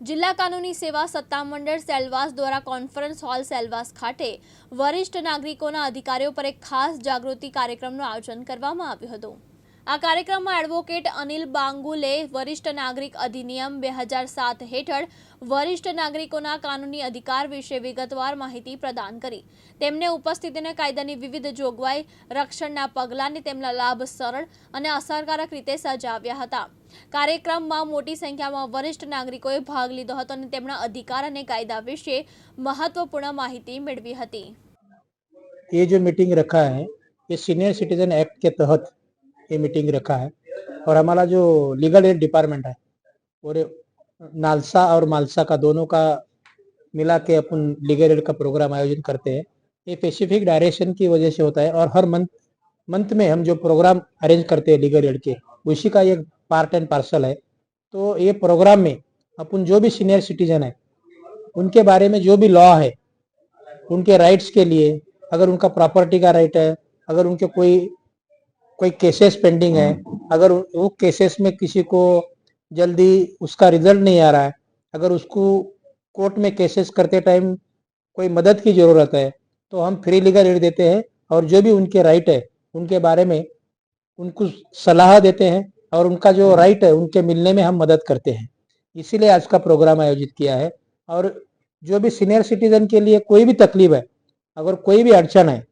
જિલ્લા કાનૂની સેવા સત્તામંડળ સેલવાસ દ્વારા કોન્ફરન્સ હોલ સેલવાસ ખાતે વરિષ્ઠ નાગરિકોના અધિકારીઓ પર એક ખાસ જાગૃતિ કાર્યક્રમનું આયોજન કરવામાં આવ્યું હતું. આ કાર્યક્રમમાં એડવોકેટ અનિલ બાંગુલે વરિષ્ઠ નાગરિક અધિનિયમ બે હજાર સાત હેઠળ વરિષ્ઠ નાગરિકોના કાનૂની અધિકાર વિશે વિગતવાર માહિતી પ્રદાન કરી તેમને ઉપસ્થિતિને કાયદાની વિવિધ જોગવાઈ રક્ષણના પગલાંને તેમના લાભ સરળ અને અસરકારક રીતે સજાવ્યા હતા કાર્યક્રમમાં મોટી સંખ્યામાં વરિષ્ઠ નાગરિકોએ ભાગ લીધો હતો અને તેમના અધિકાર અને કાયદા વિશે મહત્વપૂર્ણ માહિતી મેળવી હતી ये जो मीटिंग रखा है ये सीनियर सिटीजन एक्ट के तहत ये मीटिंग रखा है। और हमारा जो लीगल एड डिपार्टमेंट है, और नालसा और मालसा का दोनों का मिला के अपन लीगल एड का प्रोग्राम आयोजन करते हैं। ये स्पेसिफिक डायरेक्शन की वजह से होता है और हर मंथ मंथ में हम जो प्रोग्राम अरेंज करते हैं लीगल एड के, उसी का एक पार्ट एंड पार्सल है। तो ये प्रोग्राम में अपन जो भी सीनियर सिटीजन है, उनके बारे में जो भी लॉ है, उनके राइट्स के लिए, अगर उनका प्रॉपर्टी का राइट है, अगर उनके कोई कोई केसेस पेंडिंग है, अगर वो केसेस में किसी को जल्दी उसका रिज़ल्ट नहीं आ रहा है, अगर उसको कोर्ट में केसेस करते टाइम कोई मदद की ज़रूरत है तो हम फ्री लीगल एड देते हैं और जो भी उनके राइट है, उनके बारे में उनको सलाह देते हैं और उनका जो राइट है, उनके मिलने में हम मदद करते हैं। इसीलिए आज का प्रोग्राम आयोजित किया है और जो भी सीनियर सिटीजन के लिए कोई भी तकलीफ़ है, अगर कोई भी अड़चन है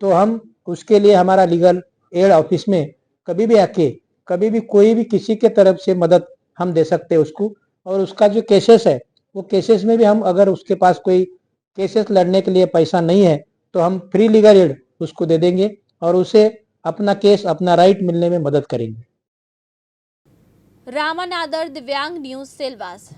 तो हम उसके लिए हमारा लीगल एड ऑफ़िस में कभी भी आके, कभी भी कोई भी किसी के तरफ़ से मदद हम दे सकते हैं उसको। और उसका जो केसेस है, वो केसेस में भी हम अगर उसके पास कोई केसेस लड़ने के लिए पैसा नहीं है तो हम फ्री लीगल एड उसको दे देंगे और उसे अपना केस अपना राइट मिलने में मदद करेंगे। रामानादर दिव्यांग न्यूज़, सेलवास।